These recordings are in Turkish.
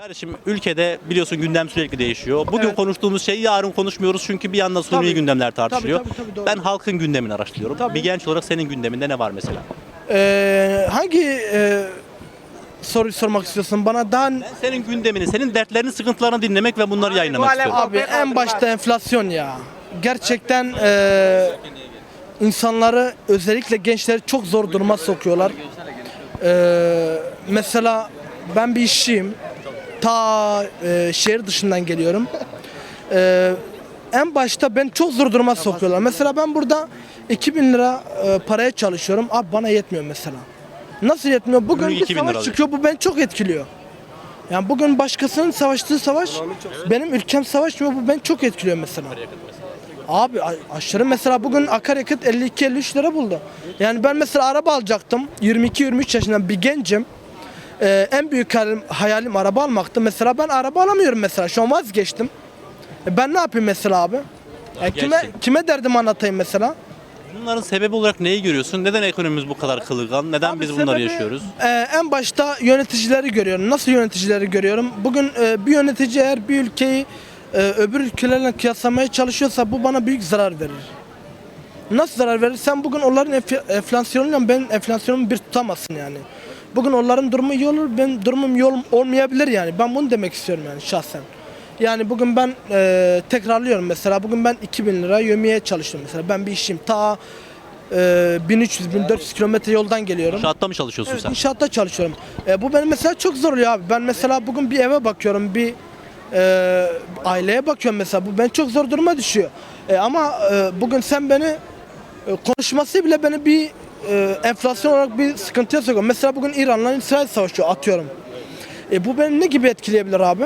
Kardeşim ülkede biliyorsun gündem sürekli değişiyor. Bugün Evet. konuştuğumuz şeyi yarın konuşmuyoruz çünkü bir yandan suni Tabii. gündemler tartışılıyor. Tabii, tabii, tabii, doğru. ben halkın gündemini araştırıyorum. Tabii. Bir genç olarak senin gündeminde ne var mesela? Ee, hangi e, soruyu sormak istiyorsun bana? Daha Ben senin gündemini, senin dertlerini, sıkıntılarını dinlemek ve bunları yayınlamak istiyorum. abi en başta enflasyon ya. Gerçekten e, insanları özellikle gençleri çok zor duruma sokuyorlar. E, mesela ben bir işçiyim. Ta e, şehir dışından geliyorum. E, en başta ben çok zor duruma sokuyorlar. Mesela ben burada 2000 lira e, paraya çalışıyorum. Abi bana yetmiyor mesela. Nasıl yetmiyor? Bugün Günlük bir 2000 lira savaş alıyor. çıkıyor bu beni çok etkiliyor. Yani bugün başkasının savaştığı savaş benim ülkem savaşmıyor bu beni çok etkiliyor mesela. Abi a- aşırı mesela bugün akaryakıt 52-53 lira buldu. Yani ben mesela araba alacaktım. 22-23 yaşında bir gencim. Ee, en büyük hayalim, hayalim araba almaktı. Mesela ben araba alamıyorum mesela. Şu an vazgeçtim. E ben ne yapayım mesela abi? E kime kime derdimi anlatayım mesela? Bunların sebebi olarak neyi görüyorsun? Neden ekonomimiz bu kadar kılıgan? Neden Abi biz bunları sebebi, yaşıyoruz? e, en başta yöneticileri görüyorum. Nasıl yöneticileri görüyorum? Bugün e, bir yönetici eğer bir ülkeyi e, öbür ülkelerle kıyaslamaya çalışıyorsa bu bana büyük zarar verir. Nasıl zarar verir? Sen bugün onların enf- enflasyonuyla ben enflasyonumu bir tutamazsın yani. Bugün onların durumu iyi olur, ben durumum iyi ol- olmayabilir yani. Ben bunu demek istiyorum yani şahsen. Yani bugün ben e, tekrarlıyorum mesela bugün ben 2000 lira yömeye çalışıyorum mesela. Ben bir işim ta e, 1300-1400 kilometre yoldan geliyorum. İnşaatta mı çalışıyorsun Evet, sen? inşaatta çalışıyorum. E, bu benim mesela çok zor oluyor abi. Ben mesela bugün bir eve bakıyorum, bir e, aileye bakıyorum mesela. Bu ben çok zor duruma düşüyor. E, ama e, bugün sen beni e, konuşması bile beni bir e, enflasyon olarak bir sıkıntıya sokuyor. Mesela bugün İran'la İsrail savaşıyor atıyorum. E, bu beni ne gibi etkileyebilir abi?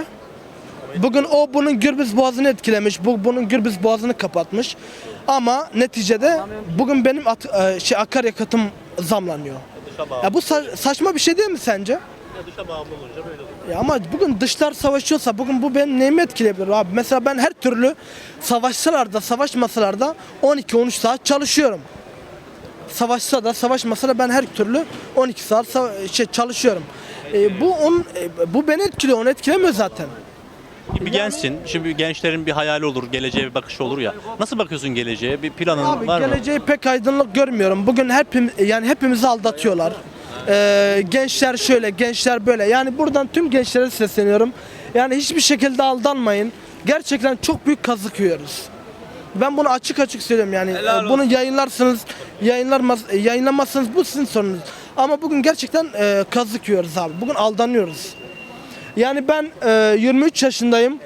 Bugün o bunun Gürbüz Boğazı'nı etkilemiş, bu bunun Gürbüz Boğazı'nı kapatmış. Ama neticede bugün benim at, e, şey akaryakıtım zamlanıyor. Ya bu sa- saçma bir şey değil mi sence? Ya ama bugün dışlar savaşıyorsa bugün bu benim neyimi etkileyebilir abi? Mesela ben her türlü savaşsalar da savaşmasalar da 12-13 saat çalışıyorum. Savaşsa da savaşmasa da ben her türlü 12 saat sa- şey çalışıyorum. E, bu on, e, bu beni etkiliyor, onu etkilemiyor zaten. Bir gençsin. Şimdi gençlerin bir hayali olur, geleceğe bir bakışı olur ya. Nasıl bakıyorsun geleceğe? Bir planın Abi var mı? geleceği pek aydınlık görmüyorum. Bugün hepim yani hepimizi aldatıyorlar. Ee, gençler şöyle, gençler böyle. Yani buradan tüm gençlere sesleniyorum. Yani hiçbir şekilde aldanmayın. Gerçekten çok büyük kazık yiyoruz. Ben bunu açık açık söylüyorum yani. Ee, Bunu yayınlarsınız, yayınlarmaz, e, yayınlamazsınız bu sizin sorunuz. Ama bugün gerçekten e, kazık yiyoruz abi. Bugün aldanıyoruz. Yani ben e, 23 yaşındayım.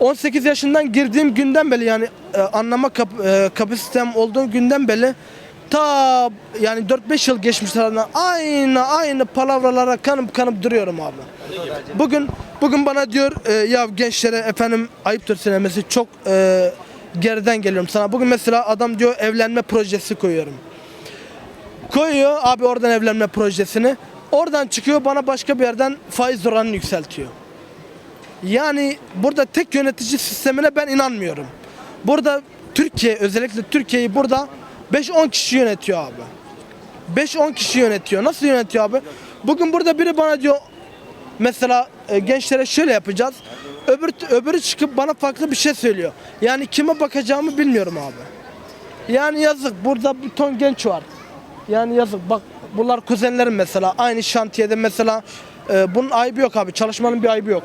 18 yaşından girdiğim günden beri yani e, anlama kap, e, kapasitem olduğu günden beri ta yani 4-5 yıl geçmişlerden aynı aynı palavralara kanıp kanıp duruyorum abi. Bugün bugün bana diyor e, ya gençlere efendim ayıptır söylemesi çok e, geriden geliyorum sana. Bugün mesela adam diyor evlenme projesi koyuyorum. Koyuyor abi oradan evlenme projesini. Oradan çıkıyor bana başka bir yerden faiz oranını yükseltiyor. Yani burada tek yönetici sistemine ben inanmıyorum. Burada Türkiye özellikle Türkiye'yi burada 5-10 kişi yönetiyor abi. 5-10 kişi yönetiyor. Nasıl yönetiyor abi? Bugün burada biri bana diyor mesela e, gençlere şöyle yapacağız. Öbür öbürü çıkıp bana farklı bir şey söylüyor. Yani kime bakacağımı bilmiyorum abi. Yani yazık burada bir ton genç var. Yani yazık bak bunlar kuzenlerim mesela aynı şantiyede mesela e, bunun ayıbı yok abi çalışmanın bir ayıbı yok.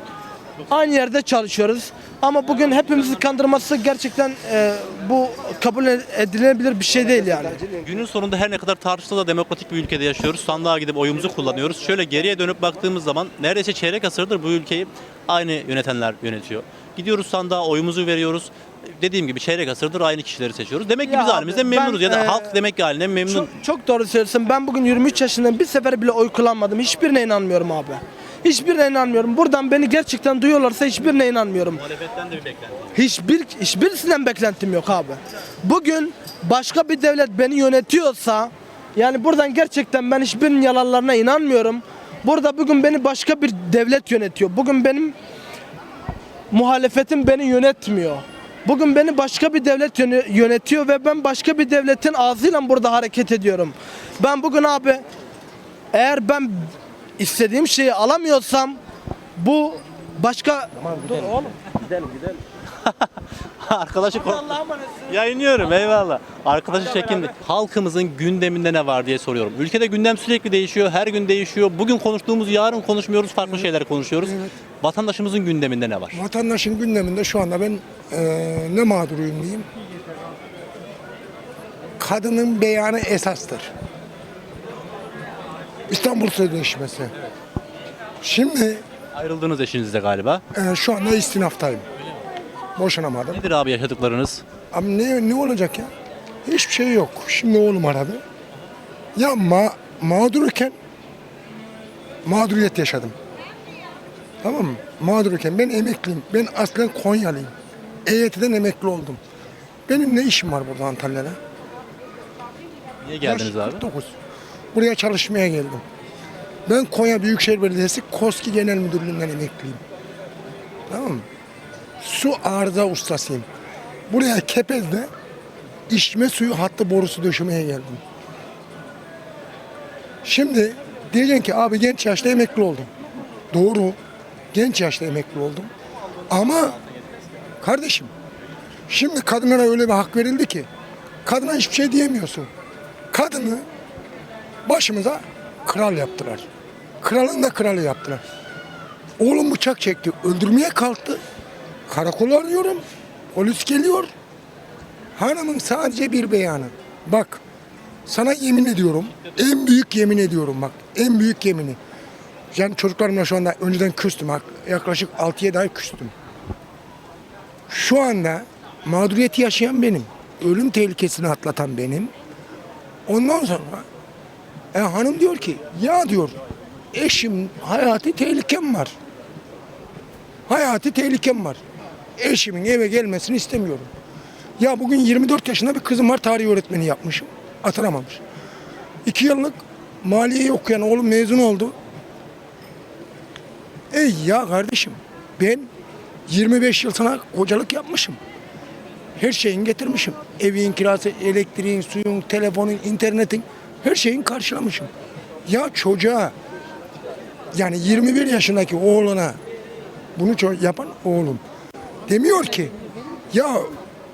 Aynı yerde çalışıyoruz ama bugün hepimizi kandırması gerçekten e, bu kabul edilebilir bir şey değil yani. Günün sonunda her ne kadar tartışsa da demokratik bir ülkede yaşıyoruz. Sandığa gidip oyumuzu kullanıyoruz. Şöyle geriye dönüp baktığımız zaman neredeyse çeyrek asırdır bu ülkeyi aynı yönetenler yönetiyor. Gidiyoruz sandığa oyumuzu veriyoruz. Dediğim gibi çeyrek asırdır aynı kişileri seçiyoruz. Demek ki Ya biz abi, halimizden memnunuz ya da ben, e, halk demek ki halinden memnun. Çok, çok doğru söylüyorsun. Ben bugün 23 yaşındayım. Bir sefer bile oy kullanmadım. Hiçbirine inanmıyorum abi. Hiçbirine inanmıyorum. Buradan beni gerçekten duyuyorlarsa hiçbirine inanmıyorum. Muhalefetten de bir beklenti. Hiçbir hiçbirisinden beklentim yok abi. Bugün başka bir devlet beni yönetiyorsa yani buradan gerçekten ben hiçbirinin yalanlarına inanmıyorum. Burada bugün beni başka bir devlet yönetiyor. Bugün benim muhalefetim beni yönetmiyor. Bugün beni başka bir devlet yöne- yönetiyor ve ben başka bir devletin ağzıyla burada hareket ediyorum. Ben bugün abi eğer ben istediğim şeyi alamıyorsam bu Başka Arkadaşı ko- Allah'a emanetsin. Yayınlıyorum eyvallah. Arkadaşı çekindi. Halkımızın gündeminde ne var diye soruyorum. Ülkede gündem sürekli değişiyor, her gün değişiyor. Bugün konuştuğumuz yarın konuşmuyoruz, farklı şeyler konuşuyoruz. Vatandaşımızın gündeminde ne var? Vatandaşın gündeminde şu anda ben eee, ne mağduruyum diyeyim. Kadının beyanı esastır. İstanbul Sözleşmesi. Şimdi Ayrıldığınız eşinizle galiba. eee, şu anda istinaftayım. Boşanamadım. Nedir abi yaşadıklarınız? Abi ne, ne olacak ya? Hiçbir şey yok. Şimdi oğlum aradı. Ya ma mağdurken mağduriyet yaşadım. Tamam mı? Mağdurken ben emekliyim. Ben aslen Konyalıyım. EYT'den emekli oldum. Benim ne işim var burada Antalya'da? Niye geldiniz Yaş abi? 49. Buraya çalışmaya geldim. Ben Konya Büyükşehir Belediyesi KOSKİ Genel Müdürlüğü'nden emekliyim. Tamam mı? Su arıza ustasıyım. Buraya Kepez'de içme suyu hattı borusu döşemeye geldim. Şimdi diyeceksin ki abi genç yaşta emekli oldum. Doğru. Genç yaşta emekli oldum. Ama kardeşim şimdi kadınlara öyle bir hak verildi ki kadına hiçbir şey diyemiyorsun. Kadını başımıza kral yaptılar. Kralın da kralı yaptılar. Oğlum bıçak çekti. Öldürmeye kalktı. Karakola arıyorum. Polis geliyor. Hanımın sadece bir beyanı. Bak sana yemin ediyorum. En büyük yemin ediyorum bak. En büyük yemini. Yani çocuklarımla şu anda önceden küstüm. Yaklaşık 6-7 ay küstüm. Şu anda mağduriyeti yaşayan benim. Ölüm tehlikesini atlatan benim. Ondan sonra e, hanım diyor ki ya diyor eşim hayati tehlikem var. Hayati tehlikem var. Eşimin eve gelmesini istemiyorum. Ya bugün 24 yaşında bir kızım var tarih öğretmeni yapmışım. Atanamamış. 2 yıllık maliyeyi okuyan oğlum mezun oldu. Ey ya kardeşim ben 25 yıl sana kocalık yapmışım. Her şeyini getirmişim. Evin kirası, elektriğin, suyun, telefonun, internetin her şeyini karşılamışım. Ya çocuğa yani 21 yaşındaki oğluna bunu yapan oğlum demiyor ki ya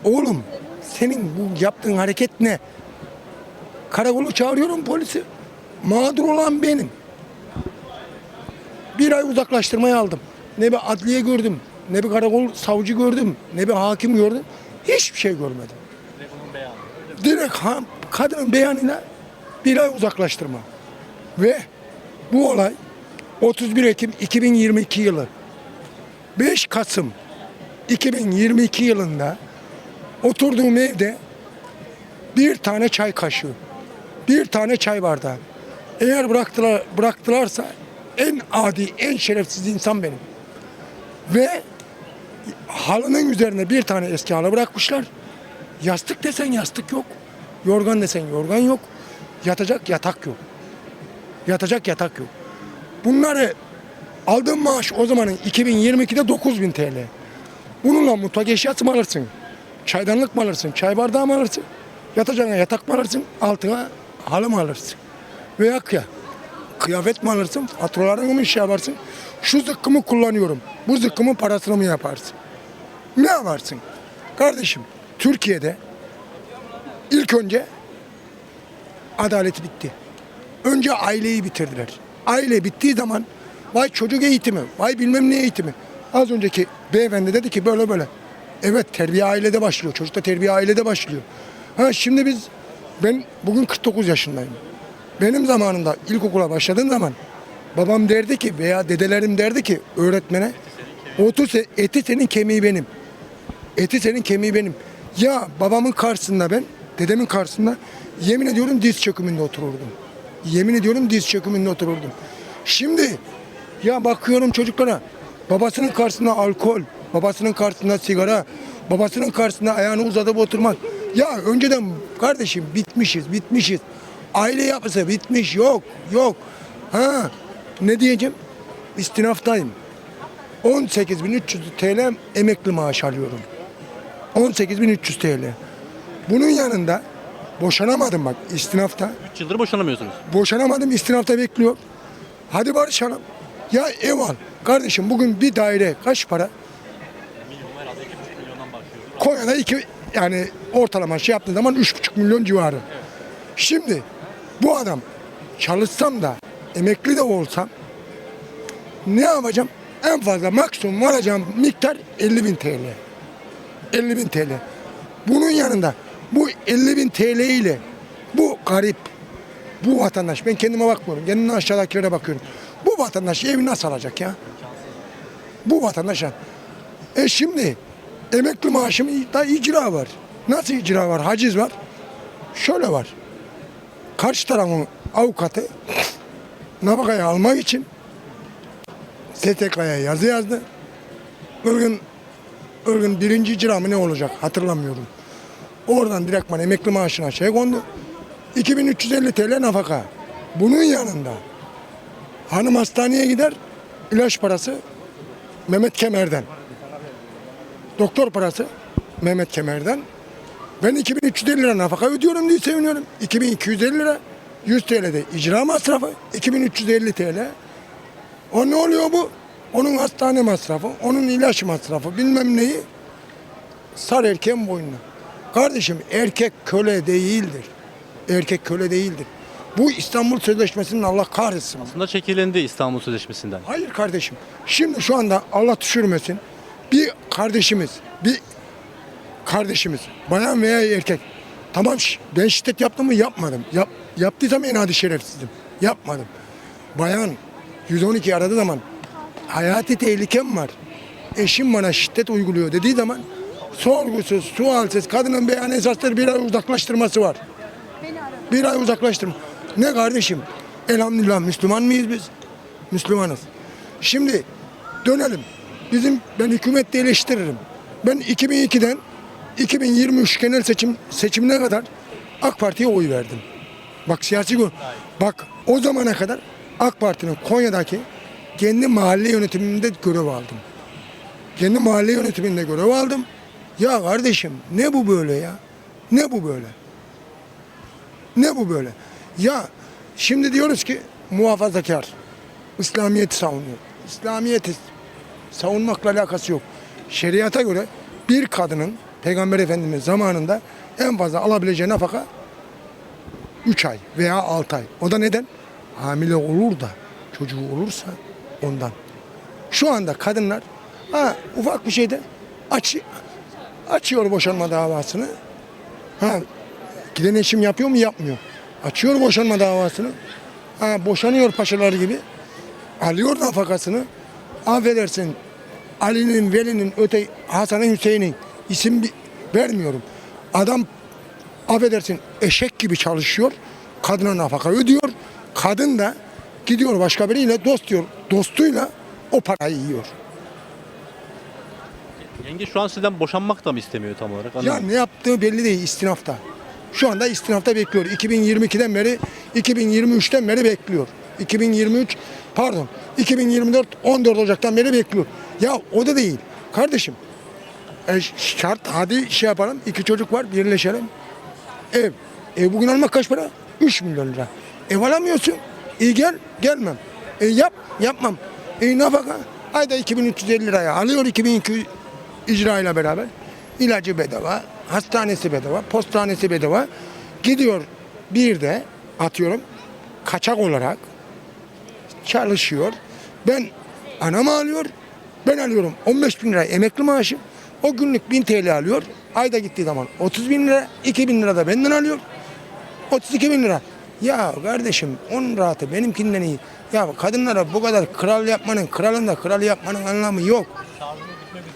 oğlum senin bu yaptığın hareket ne? Karakolu çağırıyorum polisi. Mağdur olan benim. Bir ay uzaklaştırmaya aldım. Ne bir adliye gördüm, ne bir karakol savcı gördüm, ne bir hakim gördüm. Hiçbir şey görmedim. Direkt ha, kadının beyanıyla bir ay uzaklaştırma. Ve bu olay 31 Ekim 2022 yılı 5 Kasım 2022 yılında oturduğum evde bir tane çay kaşığı, bir tane çay bardağı. Eğer bıraktılar, bıraktılarsa en adi, en şerefsiz insan benim. Ve halının üzerine bir tane eski halı bırakmışlar. Yastık desen yastık yok. Yorgan desen yorgan yok. Yatacak yatak yok. Yatacak yatak yok. Bunları aldığım maaş o zamanın 2022'de 9000 TL. Bununla mutfak eşyası mı alırsın? Çaydanlık mı alırsın? Çay bardağı mı alırsın? Yatacağına yatak mı alırsın? Altına halı mı alırsın? Veya kıya. Kıyafet mi alırsın? Faturalarını mı şey yaparsın? Şu zıkkımı kullanıyorum. Bu zıkkımın parasını mı yaparsın? Ne yaparsın? Kardeşim Türkiye'de ilk önce adalet bitti. Önce aileyi bitirdiler. Aile bittiği zaman vay çocuk eğitimi, vay bilmem ne eğitimi. Az önceki beyefendi dedi ki böyle böyle. Evet terbiye ailede başlıyor. Çocukta terbiye ailede başlıyor. Ha şimdi biz ben bugün 49 yaşındayım. Benim zamanımda ilkokula başladığım zaman babam derdi ki veya dedelerim derdi ki öğretmene otur se- eti senin kemiği benim. Eti senin kemiği benim. Ya babamın karşısında ben, dedemin karşısında yemin ediyorum diz çökümünde otururdum. Yemin ediyorum diz çökümünde otururdum. Şimdi ya bakıyorum çocuklara babasının karşısında alkol, babasının karşısında sigara, babasının karşısında ayağını uzatıp oturmak. Ya önceden kardeşim bitmişiz, bitmişiz. Aile yapısı bitmiş, yok, yok. Ha, ne diyeceğim? İstinaftayım. 18.300 TL emekli maaş alıyorum. 18.300 TL. Bunun yanında boşanamadım bak istinafta. 3 yıldır boşanamıyorsunuz. Boşanamadım istinafta bekliyor. Hadi barışalım. Ya ev al. Kardeşim bugün bir daire kaç para? Konya'da iki yani ortalama şey yaptığın zaman üç buçuk milyon civarı. Şimdi bu adam çalışsam da emekli de olsam ne yapacağım? En fazla maksimum varacağım miktar 50 bin TL. 50 bin TL. Bunun yanında 50 bin TL ile bu garip, bu vatandaş, ben kendime bakmıyorum, kendimden aşağıdakilere bakıyorum. Bu vatandaş evi nasıl alacak ya? Bu vatandaş. ya. E şimdi emekli maaşım da icra var. Nasıl icra var? Haciz var. Şöyle var. Karşı tarafın avukatı nafakayı almak için STK'ya yazı yazdı. Ilgın, Ilgın birinci icra mı ne olacak hatırlamıyorum. Oradan direktman emekli maaşına şey kondu. 2350 TL nafaka. Bunun yanında hanım hastaneye gider ilaç parası Mehmet Kemer'den. Doktor parası Mehmet Kemer'den. Ben 2350 lira nafaka ödüyorum diye seviniyorum. 2250 lira 100 TL'de icra masrafı 2350 TL. O ne oluyor bu? Onun hastane masrafı, onun ilaç masrafı bilmem neyi sar erkeğin boynuna. Kardeşim erkek köle değildir. Erkek köle değildir. Bu İstanbul Sözleşmesi'nin Allah kahretsin. Aslında çekilindi İstanbul Sözleşmesi'nden. Hayır kardeşim. Şimdi şu anda Allah düşürmesin. Bir kardeşimiz, bir kardeşimiz, bayan veya erkek. Tamam ben şiddet yaptım mı? Yapmadım. Yap, yaptıysam en adi şerefsizim. Yapmadım. Bayan 112 aradığı zaman hayati tehlikem var. Eşim bana şiddet uyguluyor dediği zaman sorgusuz, sualsiz kadının beyan esasları bir ay uzaklaştırması var. Bir ay uzaklaştırma. Ne kardeşim? Elhamdülillah Müslüman mıyız biz? Müslümanız. Şimdi dönelim. Bizim ben hükümette eleştiririm. Ben 2002'den 2023 genel seçim seçimine kadar AK Parti'ye oy verdim. Bak siyasi gö- Bak o zamana kadar AK Parti'nin Konya'daki kendi mahalle yönetiminde görev aldım. Kendi mahalle yönetiminde görev aldım. Ya kardeşim ne bu böyle ya? Ne bu böyle? Ne bu böyle? Ya şimdi diyoruz ki muhafazakar. İslamiyet'i savunuyor. İslamiyet'i savunmakla alakası yok. Şeriata göre bir kadının Peygamber Efendimiz zamanında en fazla alabileceği nafaka 3 ay veya 6 ay. O da neden? Hamile olur da çocuğu olursa ondan. Şu anda kadınlar ha, ufak bir şeyde aç, açıyor boşanma davasını. Ha, giden eşim yapıyor mu? Yapmıyor. Açıyor boşanma davasını. Ha, boşanıyor paşalar gibi. Alıyor nafakasını. Affedersin Ali'nin, Veli'nin, öte Hasan'ın, Hüseyin'in isim vermiyorum. Adam affedersin eşek gibi çalışıyor. Kadına nafaka ödüyor. Kadın da gidiyor başka biriyle dost diyor. Dostuyla o parayı yiyor. Yenge şu an sizden boşanmak da mı istemiyor tam olarak? Ya ne yaptığı belli değil istinafta. Şu anda istinafta bekliyor. 2022'den beri 2023'ten beri bekliyor. 2023 pardon 2024 14 Ocak'tan beri bekliyor. Ya o da değil. Kardeşim e, şart hadi şey yapalım. iki çocuk var birleşelim. Ev. Ev bugün almak kaç para? 3 milyon lira. Ev alamıyorsun. İyi gel. Gelmem. E yap. Yapmam. E nafaka. Ayda 2350 liraya alıyor 2200 icra ile beraber. İlacı bedava. Hastanesi bedava. Postanesi bedava. Gidiyor bir de atıyorum kaçak olarak çalışıyor. Ben anam alıyor. Ben alıyorum 15 bin lira emekli maaşı. O günlük 1000 TL alıyor. Ayda gittiği zaman 30 bin lira, 2 bin lira da benden alıyor. 32 bin lira. Ya kardeşim onun rahatı benimkinden iyi. Ya kadınlara bu kadar kral yapmanın, kralın da kral yapmanın anlamı yok.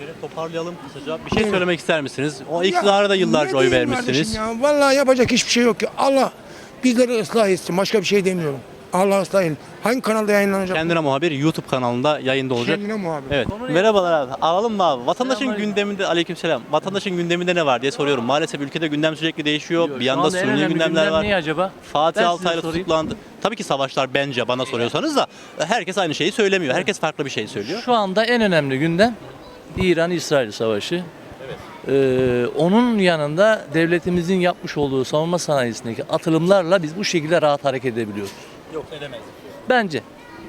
Üzere toparlayalım kısaca. Bir şey söylemek ister misiniz? O iktidara da yıllarca ne oy diyeyim vermişsiniz. kardeşim Ya, vallahi yapacak hiçbir şey yok ki. Allah bizleri ıslah etsin. Başka bir şey demiyorum. Allah ıslah etsin. Hangi kanalda yayınlanacak? Kendine muhabir YouTube kanalında yayında olacak. Kendine muhabir. Evet. Merhabalar abi. Alalım mı abi? Vatandaşın gündeminde aleykümselam. Vatandaşın gündeminde ne var diye soruyorum. Maalesef ülkede gündem sürekli değişiyor. bir yanda anda en suni önemli gündemler gündem var. Ne acaba? Fatih size Altaylı sorayım. tutuklandı. Tabii ki savaşlar bence bana soruyorsanız da herkes aynı şeyi söylemiyor. Herkes farklı bir şey söylüyor. Şu anda en önemli gündem İran-İsrail savaşı. Ee, onun yanında devletimizin yapmış olduğu savunma sanayisindeki atılımlarla biz bu şekilde rahat hareket edebiliyoruz. Yok edemeyiz. Bence.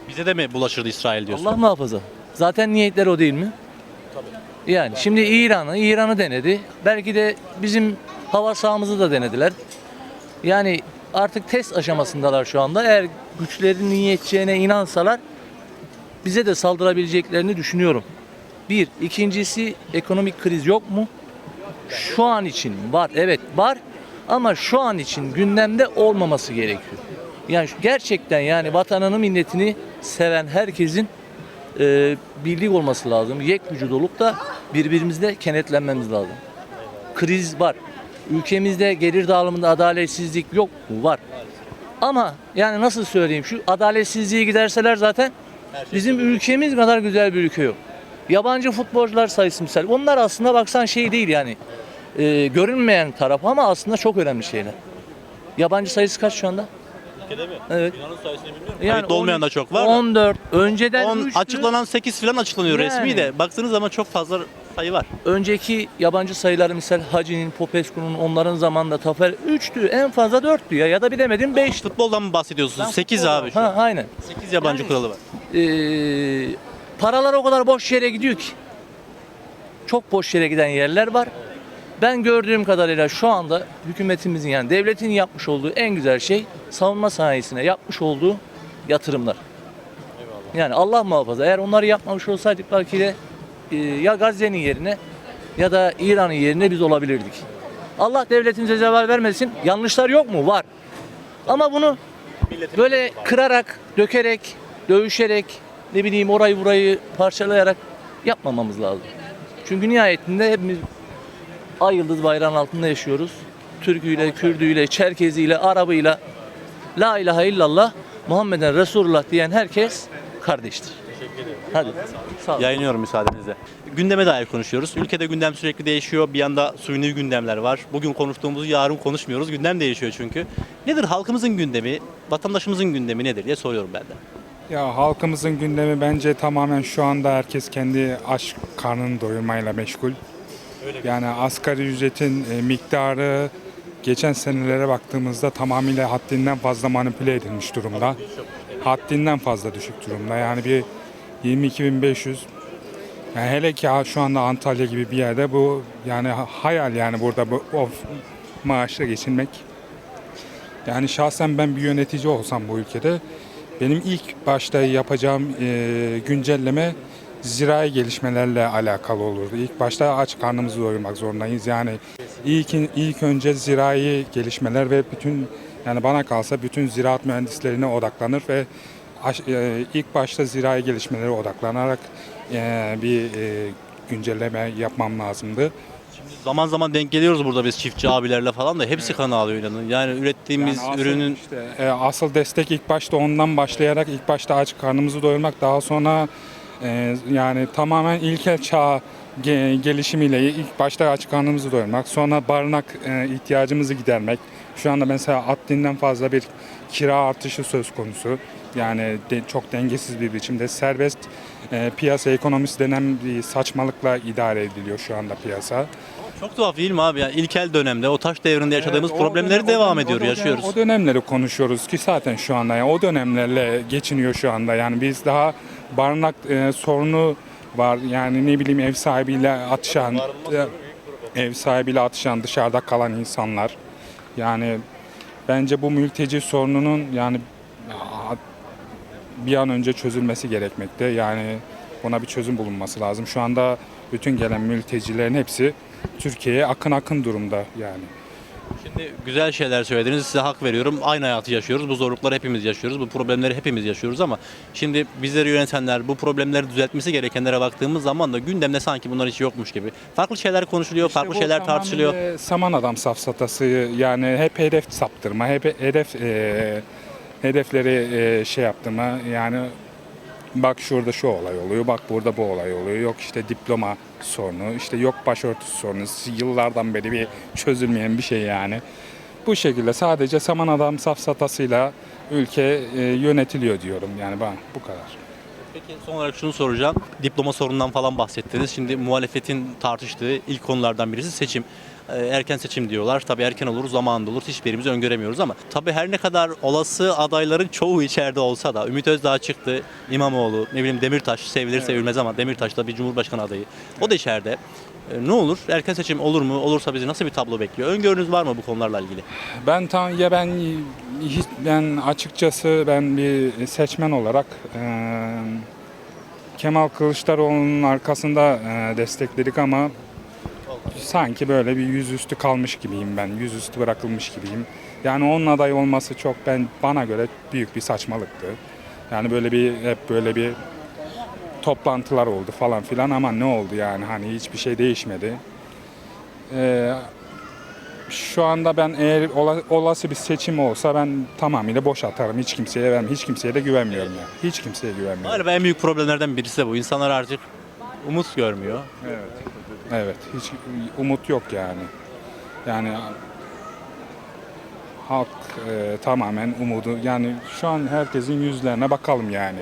Bize de mi bulaşırdı İsrail diyorsun? Allah muhafaza. Zaten niyetler o değil mi? Yani şimdi İran'ı, İran'ı denedi. Belki de bizim hava sahamızı da denediler. Yani artık test aşamasındalar şu anda. Eğer güçlerinin yeteceğine inansalar bize de saldırabileceklerini düşünüyorum. Bir. ikincisi ekonomik kriz yok mu? Şu an için var. Evet var. Ama şu an için gündemde olmaması gerekiyor. Yani gerçekten yani vatanını milletini seven herkesin e, birlik olması lazım. Yek vücut olup da birbirimizle kenetlenmemiz lazım. Kriz var. Ülkemizde gelir dağılımında adaletsizlik yok mu? Var. Ama yani nasıl söyleyeyim şu adaletsizliği giderseler zaten bizim ülkemiz kadar güzel bir ülke yok. Yabancı futbolcular sayısı misal. Onlar aslında baksan şey değil yani. e, görünmeyen taraf ama aslında çok önemli şeyler. Yabancı sayısı kaç şu anda? Ülkede mi? Evet. Yunan'ın sayısını bilmiyorum. Yani Kayıtlı olmayan da 13, çok var. 14. Önceden 10 üçtü. açıklanan 8 falan açıklanıyor Yani. resmi de. Baktığınız zaman çok fazla sayı var. Önceki yabancı sayıları misal Hacı'nin, Popescu'nun onların zamanında Tafer 3'tü. En fazla 4'tü ya ya da bilemedim 5'ti. Futboldan mı bahsediyorsunuz? 8 abi şu. Ha aynen. 8 yabancı Yani- kuralı var. Ee, paralar o kadar boş yere gidiyor ki. Çok boş yere giden yerler var. Ben gördüğüm kadarıyla şu anda hükümetimizin yani devletin yapmış olduğu en güzel şey savunma sanayisine yapmış olduğu yatırımlar. Yani Allah muhafaza eğer onları yapmamış olsaydık belki de e, ya Gazze'nin yerine ya da İran'ın yerine biz olabilirdik. Allah devletimize zeval vermesin. Yanlışlar yok mu? Var. Ama bunu böyle kırarak, dökerek, dövüşerek, ne bileyim orayı burayı parçalayarak yapmamamız lazım. Çünkü nihayetinde hepimiz ay yıldız bayrağının altında yaşıyoruz. Türküyle, Kürdüyle, Çerkeziyle, Arabıyla La ilahe illallah Muhammeden Resulullah diyen herkes kardeştir. Hadi. Sağ olun. Yayınlıyorum müsaadenizle. Gündeme dair konuşuyoruz. Ülkede gündem sürekli değişiyor. Bir yanda suni gündemler var. Bugün konuştuğumuzu yarın konuşmuyoruz. Gündem değişiyor çünkü. Nedir halkımızın gündemi, vatandaşımızın gündemi nedir diye soruyorum ben de. Ya halkımızın gündemi bence tamamen şu anda herkes kendi aç karnını doyurmayla meşgul. Yani asgari ücretin e, miktarı geçen senelere baktığımızda tamamıyla haddinden fazla manipüle edilmiş durumda. Haddinden fazla düşük durumda. Yani bir 22.500 yani hele ki ha- şu anda Antalya gibi bir yerde bu yani ha- hayal yani burada bu o maaşla geçinmek. Yani şahsen ben bir yönetici olsam bu ülkede benim ilk başta yapacağım e, güncelleme zirai gelişmelerle alakalı olurdu. İlk başta aç karnımızı doyurmak zorundayız. Yani ilk ilk önce zirai gelişmeler ve bütün yani bana kalsa bütün ziraat mühendislerine odaklanır ve e, ilk başta zirai gelişmelere odaklanarak e, bir e, güncelleme yapmam lazımdı. Zaman zaman denk geliyoruz burada biz çiftçi abilerle falan da hepsi kan ağlıyor inanın. Yani ürettiğimiz Yani asıl ürünün işte, e, asıl destek ilk başta ondan başlayarak ilk başta aç karnımızı doyurmak daha sonra e, yani tamamen ilkel çağ ge- gelişimiyle ilk başta aç karnımızı doyurmak sonra barınak e, ihtiyacımızı gidermek. Şu anda mesela haddinden fazla bir kira artışı söz konusu. Yani de- çok dengesiz bir biçimde serbest e, piyasa ekonomisi denen bir saçmalıkla idare ediliyor şu anda piyasa. Çok tuhaf değil mi abi? Yani ilkel dönemde o taş devrinde yaşadığımız Evet, o problemleri dönem- o devam dönem- ediyor, o dönem- yaşıyoruz. O dönemleri konuşuyoruz ki zaten şu anda yani o dönemlerle geçiniyor şu anda. Yani biz daha barınak e, sorunu var. Yani ne bileyim ev sahibiyle atışan, ev sahibiyle atışan dışarıda kalan insanlar. Yani bence bu mülteci sorununun yani a- bir an önce çözülmesi gerekmekte. Yani buna bir çözüm bulunması lazım. Şu anda bütün gelen mültecilerin hepsi Türkiye'ye akın akın durumda yani. Şimdi güzel şeyler söylediniz. Size hak veriyorum. Aynı hayatı yaşıyoruz. Bu zorlukları hepimiz yaşıyoruz. Bu problemleri hepimiz yaşıyoruz ama şimdi bizleri yönetenler bu problemleri düzeltmesi gerekenlere baktığımız zaman da gündemde sanki bunlar hiç yokmuş gibi. Farklı şeyler konuşuluyor, İşte farklı şeyler tartışılıyor. tamamıyla Saman adam safsatası yani hep hedef saptırma, hep hedef e, hedefleri e, şey yaptırma yani bak şurada şu olay oluyor, bak burada bu olay oluyor. Yok işte diploma sorunu, işte yok başörtüsü sorunu. Yıllardan beri bir çözülmeyen bir şey yani. Bu şekilde sadece saman adam safsatasıyla ülke e, yönetiliyor diyorum yani ben bu kadar. Peki son olarak şunu soracağım. Diploma sorunundan falan bahsettiniz. Şimdi muhalefetin tartıştığı ilk konulardan birisi seçim. Ee, Erken seçim diyorlar. Tabii erken olur, zamanında olur. Hiçbirimizi öngöremiyoruz ama tabii her ne kadar olası adayların çoğu içeride olsa da Ümit Özdağ çıktı, İmamoğlu, ne bileyim Demirtaş sevilir sevilmez ama Demirtaş da bir cumhurbaşkanı adayı. O da içeride. Ee, Ne olur? Erken seçim olur mu? Olursa bizi nasıl bir tablo bekliyor? Öngörünüz var mı bu konularla ilgili? Ben tam ya ben hiç ben açıkçası ben bir seçmen olarak eee, Kemal Kılıçdaroğlu'nun arkasında eee, destekledik ama sanki böyle bir yüzüstü kalmış gibiyim ben. Yüzüstü bırakılmış gibiyim. Yani onun aday olması çok ben bana göre büyük bir saçmalıktı. Yani böyle bir hep böyle bir toplantılar oldu falan filan ama ne oldu yani hani hiçbir şey değişmedi. Eee şu anda ben eğer ola- olası bir seçim olsa ben tamamıyla boş atarım. Hiç kimseye ben hiç kimseye de güvenmiyorum yani. Hiç kimseye güvenmiyorum. Galiba en büyük problemlerden birisi de bu. İnsanlar artık umut görmüyor. Evet. Evet. Hiç umut yok yani. Yani halk e, tamamen umudu yani şu an herkesin yüzlerine bakalım yani.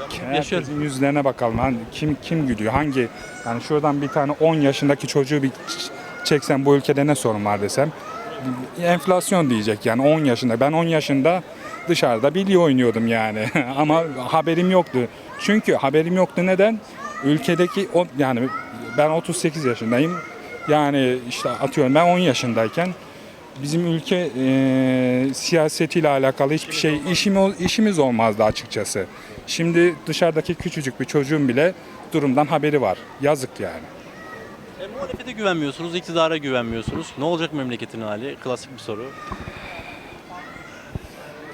Yaşıyorum. Herkesin yüzlerine bakalım. Hani kim kim gülüyor? Hangi yani şuradan bir tane 10 yaşındaki çocuğu bir ç- çeksen bu ülkede ne sorun var desem enflasyon diyecek yani 10 yaşında. Ben 10 yaşında dışarıda bilye oynuyordum yani ama haberim yoktu. Çünkü haberim yoktu neden? Ülkedeki o yani ben 38 yaşındayım. Yani işte atıyorum ben 10 yaşındayken bizim ülke e, siyasetiyle alakalı hiçbir şey işim, işimiz olmazdı açıkçası. Şimdi dışarıdaki küçücük bir çocuğun bile durumdan haberi var. Yazık yani. E, muhalefete güvenmiyorsunuz, iktidara güvenmiyorsunuz. Ne olacak memleketin hali? Klasik bir soru.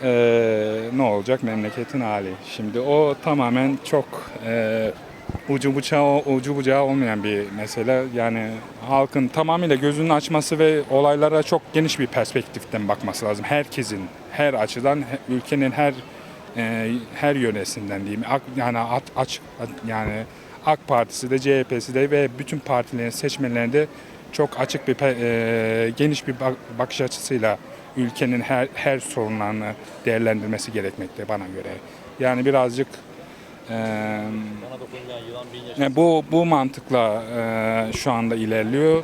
Ee, ne olacak memleketin hali? Şimdi o tamamen çok e, ucu bucağı, ucu bucağı olmayan bir mesele. Yani halkın tamamıyla gözünün açması ve olaylara çok geniş bir perspektiften bakması lazım. Herkesin, her açıdan, ülkenin her e, her yönesinden diyeyim. Ak- Yani at, aç yani AK Partisi de CHP'si de ve bütün partilerin seçmenlerinde çok açık bir e, geniş bir bak- bakış açısıyla ülkenin her her sorunlarını değerlendirmesi gerekmekte bana göre. Yani birazcık e, bu bu mantıkla e, şu anda ilerliyor.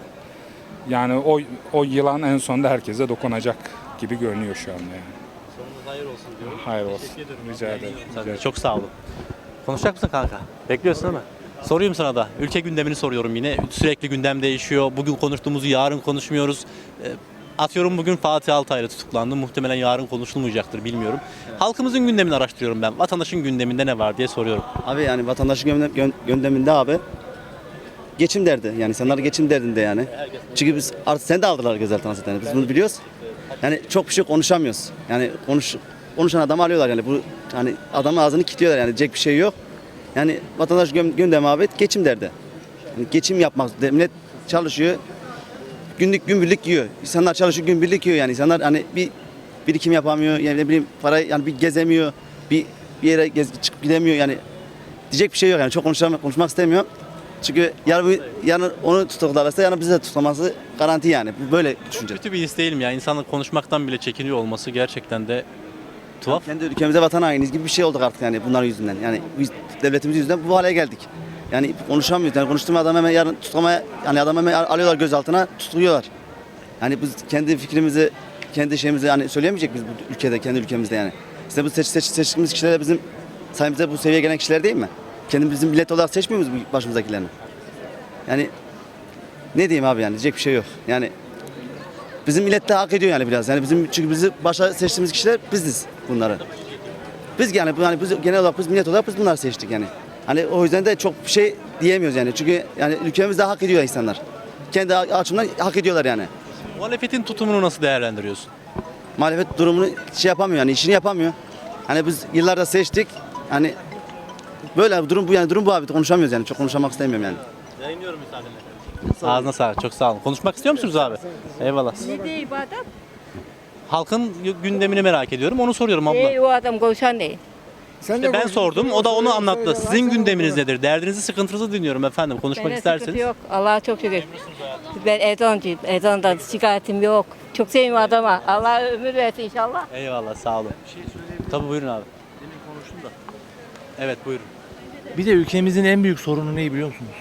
Yani o o yılan en sonunda herkese dokunacak gibi görünüyor şu anda yani. Sonunuz hayır olsun diyorum. Hayır olsun. Rica ederim. Rica ederim. Çok sağ olun. Konuşacak mısın kanka? Bekliyorsun değil mi? Sorayım sana da. Ülke gündemini soruyorum yine. Sürekli gündem değişiyor. Bugün konuştuğumuzu yarın konuşmuyoruz. E, Atıyorum bugün Fatih Altaylı tutuklandı. Muhtemelen yarın konuşulmayacaktır bilmiyorum. Halkımızın gündemini araştırıyorum ben. Vatandaşın gündeminde ne var diye soruyorum. Abi yani vatandaşın gündem- gündeminde abi geçim derdi. Yani insanlar geçim derdinde yani. Çünkü biz artık sen de aldılar gözaltına zaten. Biz bunu biliyoruz. Yani çok bir şey konuşamıyoruz. Yani konuş konuşan adamı alıyorlar yani. Bu hani adamın ağzını kilitliyorlar yani. Diyecek bir şey yok. Yani vatandaş gündemi abi geçim derdi. Yani geçim yapmak. Millet çalışıyor. Günlük günbirlik yiyor. İnsanlar çalışıyor günbirlik yiyor yani. İnsanlar hani bir birikim yapamıyor. Yani ne bileyim parayı yani bir gezemiyor. Bir bir yere gez, çıkıp gidemiyor yani diyecek bir şey yok yani çok konuşam, konuşmak istemiyorum. Çünkü yarın, yarın onu tutuklarlarsa yarın bizi de tutuklaması garanti yani. Böyle düşünce. Kötü bir his değil mi ya? İnsanın konuşmaktan bile çekiniyor olması gerçekten de tuhaf. Kendi ülkemize vatan hainiz gibi bir şey olduk artık yani bunların yüzünden. Yani biz devletimiz yüzünden bu hale geldik. Yani konuşamıyoruz. Yani konuştuğum adam hemen yarın tutuklamaya yani adam hemen alıyorlar gözaltına tutukluyorlar. Yani biz kendi fikrimizi kendi şeyimizi yani söyleyemeyecek biz bu ülkede kendi ülkemizde yani. İşte bu seç, seç, seçtiğimiz kişiler de bizim sayemizde bu seviyeye gelen kişiler değil mi? Kendimizin millet olarak seçmiyor muyuz bu başımızdakilerini? Yani ne diyeyim abi yani diyecek bir şey yok. Yani bizim millet de hak ediyor yani biraz. Yani bizim çünkü bizi başa seçtiğimiz kişiler biziz bunları. Biz yani hani biz genel olarak biz millet olarak biz bunları seçtik yani. Hani o yüzden de çok bir şey diyemiyoruz yani. Çünkü yani ülkemizde hak ediyor insanlar. Kendi açımdan hak ediyorlar yani. Muhalefetin tutumunu nasıl değerlendiriyorsun? Muhalefet durumunu şey yapamıyor yani işini yapamıyor. Hani biz yıllarda seçtik. Hani böyle durum bu yani durum bu abi konuşamıyoruz yani çok konuşmak istemiyorum yani. Yayınlıyorum müsaadenle. Ağzına sağlık. Çok sağ olun. Konuşmak istiyor musunuz abi? Eyvallah. Ne değil bu adam? Halkın gündemini merak ediyorum. Onu soruyorum abla. Değil o adam konuşan değil. İşte ben sordum. O da onu anlattı. Sizin gündeminiz nedir? Derdinizi, sıkıntınızı dinliyorum efendim. Konuşmak Bende isterseniz. sıkıntı yok. Allah'a çok şükür. Ben Erdoğancıyım. Erdoğan'dan şikayetim yok. Çok seviyorum adama. Allah ömür versin inşallah. Eyvallah sağ olun. Bir şey söyleyeyim Tabii buyurun abi. Demin konuştum da. Evet buyurun. Bir de ülkemizin en büyük sorunu ne biliyor musunuz?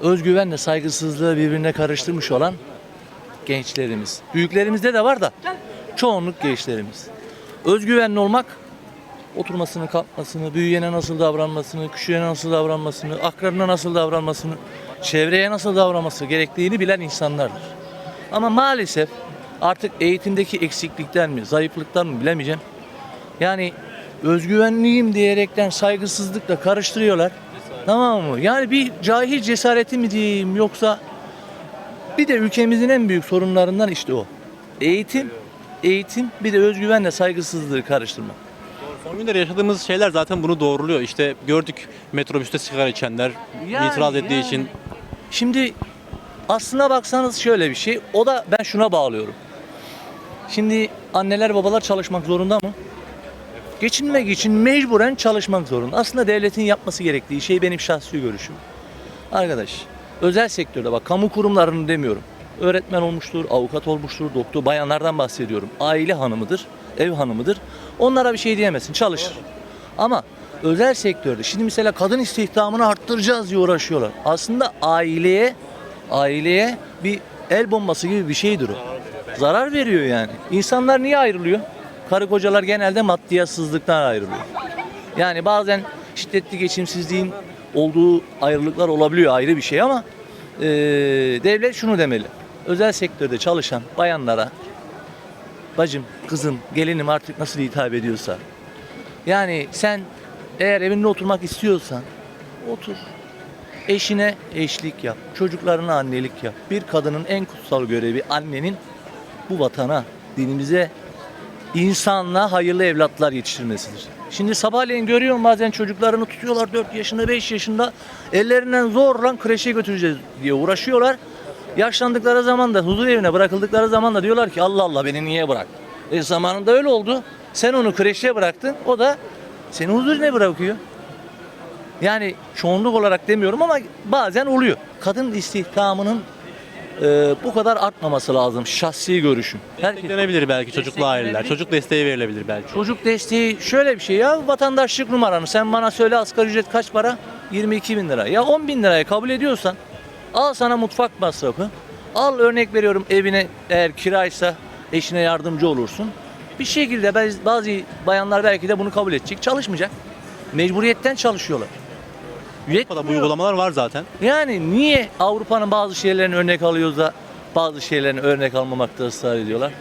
Özgüvenle saygısızlığı birbirine karıştırmış olan gençlerimiz. Büyüklerimizde de var da çoğunluk gençlerimiz. Özgüvenli olmak oturmasını, kalkmasını, büyüyene nasıl davranmasını, küçüğe nasıl davranmasını, akranına nasıl davranmasını, çevreye nasıl davranması gerektiğini bilen insanlardır. Ama maalesef artık eğitimdeki eksiklikten mi, zayıflıktan mı bilemeyeceğim. Yani özgüvenliyim diyerekten saygısızlıkla karıştırıyorlar. Tamam mı? Yani bir cahil cesareti mi diyeyim yoksa bir de ülkemizin en büyük sorunlarından işte o. Eğitim, eğitim bir de özgüvenle saygısızlığı karıştırmak. Son günlerde yaşadığımız şeyler zaten bunu doğruluyor. İşte gördük metrobüste sigara içenler Yani, itiraz ettiği yani. için Şimdi aslına baksanız şöyle bir şey. O da ben şuna bağlıyorum. Şimdi anneler babalar çalışmak zorunda mı? Geçinmek için mecburen çalışmak zorunda. Aslında devletin yapması gerektiği şey benim şahsi görüşüm. Arkadaş özel sektörde bak kamu kurumlarını demiyorum. Öğretmen olmuştur, avukat olmuştur, doktor, bayanlardan bahsediyorum. Aile hanımıdır, ev hanımıdır. Onlara bir şey diyemezsin, çalışır. Ama özel sektörde şimdi mesela kadın istihdamını arttıracağız diye uğraşıyorlar. Aslında aileye aileye bir el bombası gibi bir şeydir o. Zarar veriyor yani. İnsanlar niye ayrılıyor? Karı kocalar genelde maddiyatsızlıktan ayrılıyor. Yani bazen şiddetli geçimsizliğin olduğu ayrılıklar olabiliyor ayrı bir şey ama eee, devlet şunu demeli. Özel sektörde çalışan bayanlara bacım, kızım, gelinim artık nasıl hitap ediyorsa. Yani sen eğer evinde oturmak istiyorsan otur. Eşine eşlik yap. Çocuklarına annelik yap. Bir kadının en kutsal görevi annenin bu vatana, dinimize, insanlığa hayırlı evlatlar yetiştirmesidir. Şimdi sabahleyin görüyorum bazen çocuklarını tutuyorlar 4 yaşında 5 yaşında ellerinden zorla kreşe götüreceğiz diye uğraşıyorlar. Yaşlandıkları zaman da huzur evine bırakıldıkları zaman da diyorlar ki Allah Allah beni niye bırak? E zamanında öyle oldu. Sen onu kreşe bıraktın o da seni huzur evine bırakıyor. Yani çoğunluk olarak demiyorum ama bazen oluyor. Kadın istihdamının e, bu kadar artmaması lazım şahsi görüşüm. Desteklenebilir belki çocuklu aileler. Çocuk desteği verilebilir belki. Çocuk desteği şöyle bir şey ya vatandaşlık numaranı sen bana söyle asgari ücret kaç para? 22 bin lira. Ya 10 bin liraya kabul ediyorsan al sana mutfak masrafı. Al örnek veriyorum evine eğer kiraysa eşine yardımcı olursun. Bir şekilde bazı- bayanlar belki de bunu kabul edecek. Çalışmayacak. Mecburiyetten çalışıyorlar. Kadar bu uygulamalar var zaten. Yani niye Avrupa'nın bazı şeylerini örnek alıyoruz da bazı şeylerini örnek almamakta ısrar ediyorlar?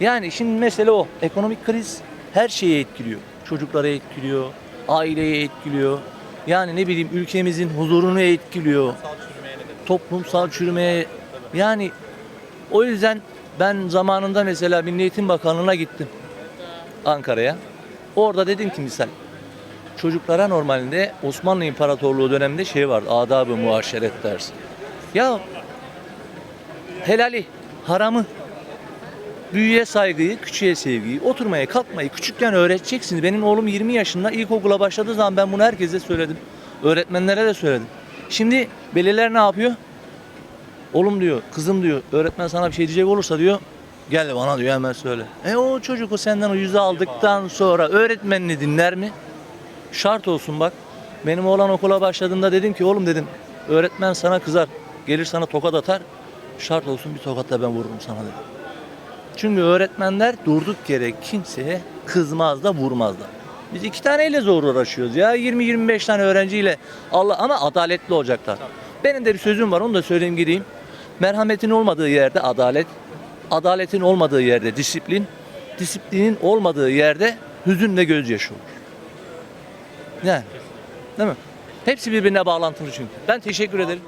Yani şimdi mesele o. Ekonomik kriz her şeyi etkiliyor. Çocukları etkiliyor, aileyi etkiliyor. Yani ne bileyim ülkemizin huzurunu etkiliyor. Toplumsal çürümeye yani o yüzden ben zamanında mesela Milli Eğitim Bakanlığı'na gittim. Ankara'ya. Orada dedim ki misal çocuklara normalde Osmanlı İmparatorluğu döneminde şey vardı. Adab-ı muaşeret dersi. Ya helali, haramı, büyüye saygıyı, küçüğe sevgiyi, oturmaya kalkmayı küçükken öğreteceksiniz. Benim oğlum 20 yaşında ilkokula başladığı zaman ben bunu herkese söyledim. Öğretmenlere de söyledim. Şimdi veliler ne yapıyor? Oğlum diyor, kızım diyor, öğretmen sana bir şey diyecek olursa diyor, gel bana diyor hemen söyle. E o çocuk o senden o yüzü aldıktan sonra öğretmenini dinler mi? Şart olsun bak. Benim oğlan okula başladığında dedim ki oğlum dedim öğretmen sana kızar. Gelir sana tokat atar. Şart olsun bir tokatla ben vururum sana dedim. Çünkü öğretmenler durduk yere kimseye kızmaz da vurmaz da. Biz iki taneyle zor uğraşıyoruz ya. 20-25 tane öğrenciyle Allah ama adaletli olacaklar. Benim de bir sözüm var onu da söyleyeyim gireyim. Merhametin olmadığı yerde adalet, adaletin olmadığı yerde disiplin, disiplinin olmadığı yerde hüzünle gözyaşı olur. Yani. Değil mi? Hepsi birbirine bağlantılı çünkü. Ben teşekkür ederim.